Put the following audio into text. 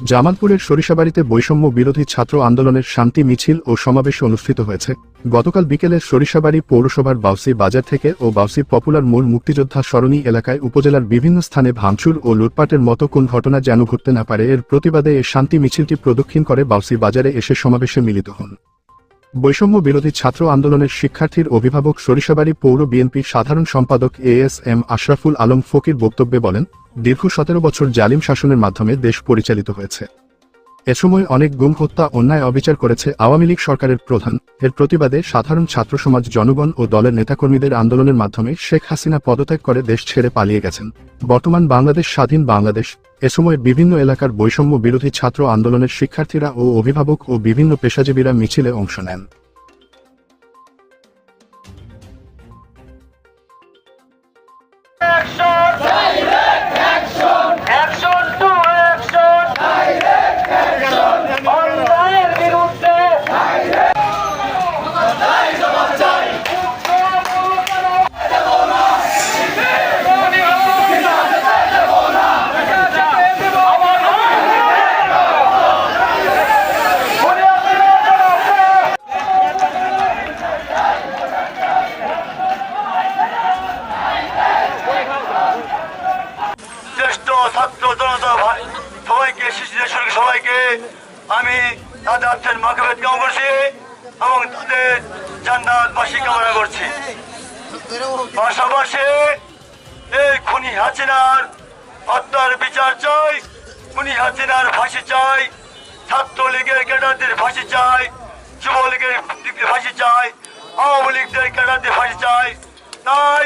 জামালপুরের সরিষাবাড়িতে বৈষম্য বিরোধী ছাত্র আন্দোলনের শান্তি মিছিল ও সমাবেশ অনুষ্ঠিত হয়েছে। গতকাল বিকেলে সরিষাবাড়ি পৌরসভার বাউসি বাজার থেকে ও বাউসি পপুলার মূল মুক্তিযোদ্ধা সরণি এলাকায় উপজেলার বিভিন্ন স্থানে ভাঙচুর ও লুটপাটের মতো কোন ঘটনা যেন ঘটতে না পারে, এর প্রতিবাদে এ শান্তি মিছিলটি প্রদক্ষিণ করে বাউসি বাজারে এসে সমাবেশে মিলিত হন। বৈষম্য বিরোধী ছাত্র আন্দোলনের শিক্ষার্থীর অভিভাবক সরিষাবাড়ি পৌর বিএনপির সাধারণ সম্পাদক A S M Ashraful Alam Fakir বক্তব্যে বলেন, দীর্ঘ সতেরো বছর জালিম শাসনের মাধ্যমে দেশ পরিচালিত হয়েছে। এ সময় অনেক গুম হত্যা অন্যায় অবিচার করেছে আওয়ামী লীগ সরকারের প্রধান। এর প্রতিবাদে সাধারণ ছাত্র সমাজ, জনগণ ও দলের নেতাকর্মীদের আন্দোলনের মাধ্যমে শেখ হাসিনা পদত্যাগ করে দেশ ছেড়ে পালিয়ে গেছেন। বর্তমান বাংলাদেশ, স্বাধীন বাংলাদেশ এ সময় বিভিন্ন এলাকার বৈষম্য বিরোধী ছাত্র আন্দোলনের শিক্ষার্থীরা ও অভিভাবক ও বিভিন্ন পেশাজীবীরা মিছিলে অংশ নেন। সঙ্গে সবাইকে আমি তাদের আত্মের মাকে কামনা করছি এবং তাদের জান্নাতবাসী কামনা করছি। পাশাপাশি এই খুনি হাসিনার হত্যার বিচার চাই, খুনি হাসিনার ফাঁসি চাই, ছাত্রলীগের ক্যাডারদের ফাঁসি চাই, যুবলীগের ফাঁসি চাই, আওয়ামী লীগদের ক্যাডারদের ফাঁসি চাই। তাই